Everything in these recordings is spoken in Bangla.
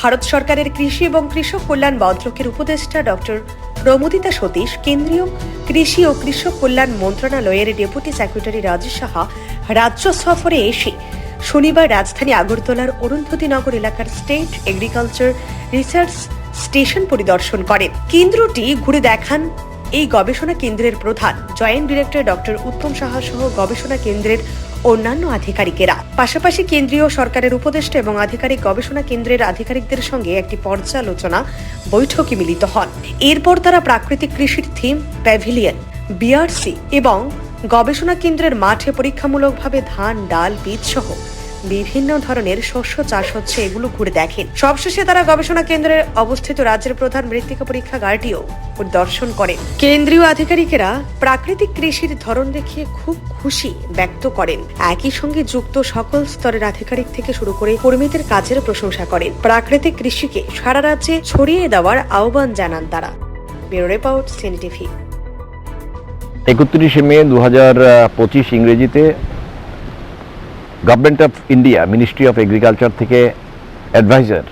ভারত সরকারের কৃষি এবং কৃষক কল্যাণ মন্ত্রকের উপদেষ্টা ডক্টর প্রমোদিতা সতীশ, কেন্দ্রীয় কৃষি ও কৃষক কল্যাণ মন্ত্রণালয়ের ডেপুটি সেক্রেটারি রাজেশ সাহা রাজ্য সফরে এসে শনিবার রাজধানী আগরতলার অরুন্ধতী নগর এলাকার স্টেট এগ্রিকালচার রিসার্চ স্টেশন পরিদর্শন করেন। কেন্দ্রটি ঘুরে দেখান এই গবেষণা কেন্দ্রের প্রধান। Joint director doctor Uttam Saha সহ গবেষণা কেন্দ্রের অন্যান্য আধিকারিকেরা। পাশাপাশি কেন্দ্রীয় সরকারের উপদেষ্টা এবং আধিকারিক গবেষণা কেন্দ্রের আধিকারিকদের সঙ্গে একটি পর্যালোচনা বৈঠকে মিলিত হন। এরপর তারা প্রাকৃতিক কৃষির থিম, প্যাভিলিয়ন, বিআরসি এবং গবেষণা কেন্দ্রের মাঠে পরীক্ষামূলকভাবে ধান, ডাল, বীজ সহ বিভিন্ন ধরনের শস্য চাষ হচ্ছে, এগুলো ঘুরে দেখেন। সবশেষে তারা গবেষণা কেন্দ্রে অবস্থিত রাজ্যের প্রধান মৃত্তিকা পরীক্ষাগারটিও পরিদর্শন করেন। কেন্দ্রীয় আধিকারিকেরা প্রাকৃতিক কৃষির ধরন দেখে খুব খুশি ব্যক্ত করেন। একই সঙ্গে যুক্ত সকল স্তরের আধিকারিক থেকে শুরু করে কর্মীদের কাজের প্রশংসা করেন। প্রাকৃতিক কৃষিকে সারা রাজ্যে ছড়িয়ে দেওয়ার আহ্বান জানান তারা। ব্যুরো রিপোর্ট সিনি টিভি একত্রিশে মে দু হাজার পঁচিশ ইংরেজিতে government of India ministry of agriculture থেকে adviser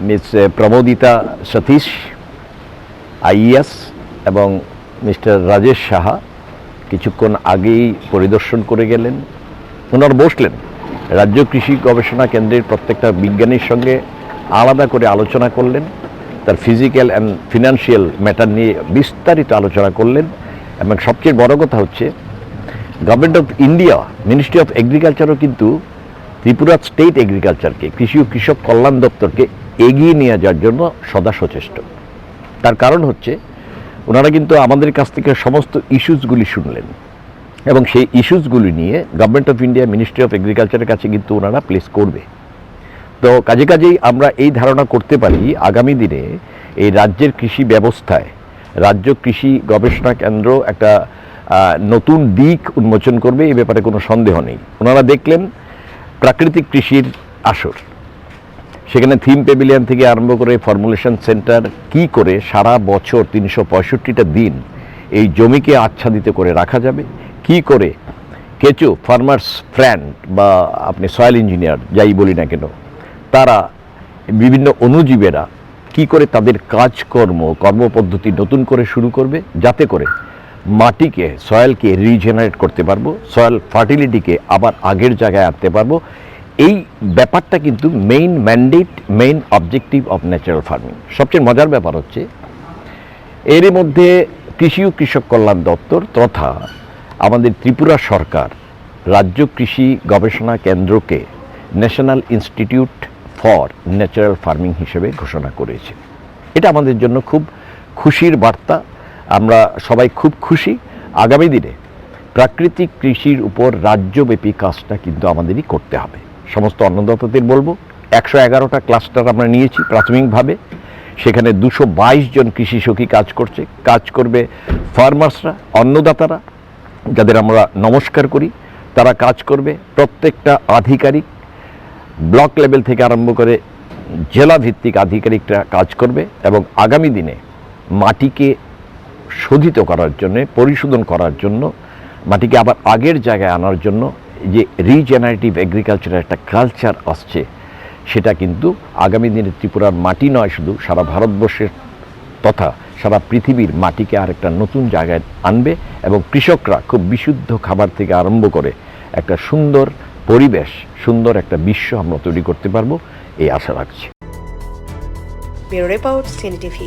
miss Pramodita Satish IAS এবং মিস্টার রাজেশ সাহা কিছুক্ষণ আগেই পরিদর্শন করে গেলেন। ওনারা বসলেন। রাজ্য কৃষি গবেষণা কেন্দ্রের প্রত্যেকটা বিজ্ঞানীর সঙ্গে আলাদা করে আলোচনা করলেন। তার ফিজিক্যাল অ্যান্ড ফিনান্সিয়াল ম্যাটার নিয়ে বিস্তারিত আলোচনা করলেন। এবং সবচেয়ে বড় কথা হচ্ছে government of India ministry of এগ্রিকালচারও কিন্তু ত্রিপুরা স্টেট এগ্রিকালচারকে কৃষি ও কৃষক কল্যাণ দপ্তরকে এগিয়ে নিয়ে যাওয়ার জন্য সদা সচেষ্ট। তার কারণ হচ্ছে, ওনারা কিন্তু আমাদের কাছ থেকে সমস্ত ইস্যুসগুলি শুনলেন। এবং সেই ইস্যুসগুলি নিয়ে government of India ministry of এগ্রিকালচারের কাছে কিন্তু ওনারা প্লেস করবে। তো কাজে কাজেই আমরা এই ধারণা করতে পারি, আগামী দিনে এই রাজ্যের কৃষি ব্যবস্থায়, রাজ্য কৃষি গবেষণা কেন্দ্র একটা নতুন দিক উন্মোচন করবে এই ব্যাপারে কোনো সন্দেহ নেই। ওনারা দেখলেন প্রাকৃতিক কৃষির আসর। সেখানে থিম পেভিলিয়ন থেকে আরম্ভ করে ফর্মুলেশন সেন্টার কি করে সারা বছর তিনশো পঁয়ষট্টিটা দিন এই জমিকে আচ্ছাদিত করে রাখা যাবে, কি করে কেঁচো ফার্মার্স ফ্রেন্ড বা আপনি সয়েল ইঞ্জিনিয়ার যাই বলি না কেন, তারা বিভিন্ন অণুজীবেরা কি করে তাদের কাজকর্ম, কর্মপদ্ধতি নতুন করে শুরু করবে, যাতে করে মাটিকে সয়েলকে রিজেনারেট করতে পারব সয়েল ফার্টিলিটিকে আবার আগের জায়গায় আনতে পারব। এই ব্যাপারটা কিন্তু main mandate main objective of natural farming সবচেয়ে মজার ব্যাপার হচ্ছে, এর মধ্যে কৃষি ও কৃষক কল্যাণ দপ্তর তথা আমাদের ত্রিপুরা সরকার রাজ্য কৃষি গবেষণা কেন্দ্রকে national institute for natural farming হিসেবে ঘোষণা করেছে। এটা আমাদের জন্য খুব খুশির বার্তা। আমরা সবাই খুব খুশি। আগামী দিনে প্রাকৃতিক কৃষির উপর রাজ্যব্যাপী কাজটা কিন্তু আমাদেরই করতে হবে। সমস্ত অন্নদাতাদের বলব, একশো এগারোটা ক্লাস্টার আমরা নিয়েছি প্রাথমিকভাবে। সেখানে দুশো বাইশ জন কৃষি সখী কাজ করছে। কাজ করবে ফার্মার্সরা, অন্নদাতারা, যাদের আমরা নমস্কার করি। তারা কাজ করবে প্রত্যেকটা আধিকারিক। ব্লক লেভেল থেকে আরম্ভ করে জেলা ভিত্তিক আধিকারিকরা কাজ করবে এবং আগামী দিনে মাটিকে শোধিত করার জন্য পরিশোধন করার জন্য মাটিকে আবার আগের জায়গায় আনার জন্য যে রিজেনারেটিভ এগ্রিকালচারের একটা কালচার আসছে সেটা কিন্তু আগামী দিনে ত্রিপুরার মাটি নয় শুধু সারা ভারতবর্ষের তথা সারা পৃথিবীর মাটিকে আরেকটা নতুন জায়গায় আনবে এবং কৃষকরা খুব বিশুদ্ধ খাবার থেকে আরম্ভ করে একটা সুন্দর পরিবেশ সুন্দর একটা বিশ্ব আমরা তৈরি করতে পারব এই আশা রাখছি। ব্যুরো রিপোর্ট সিনি TV.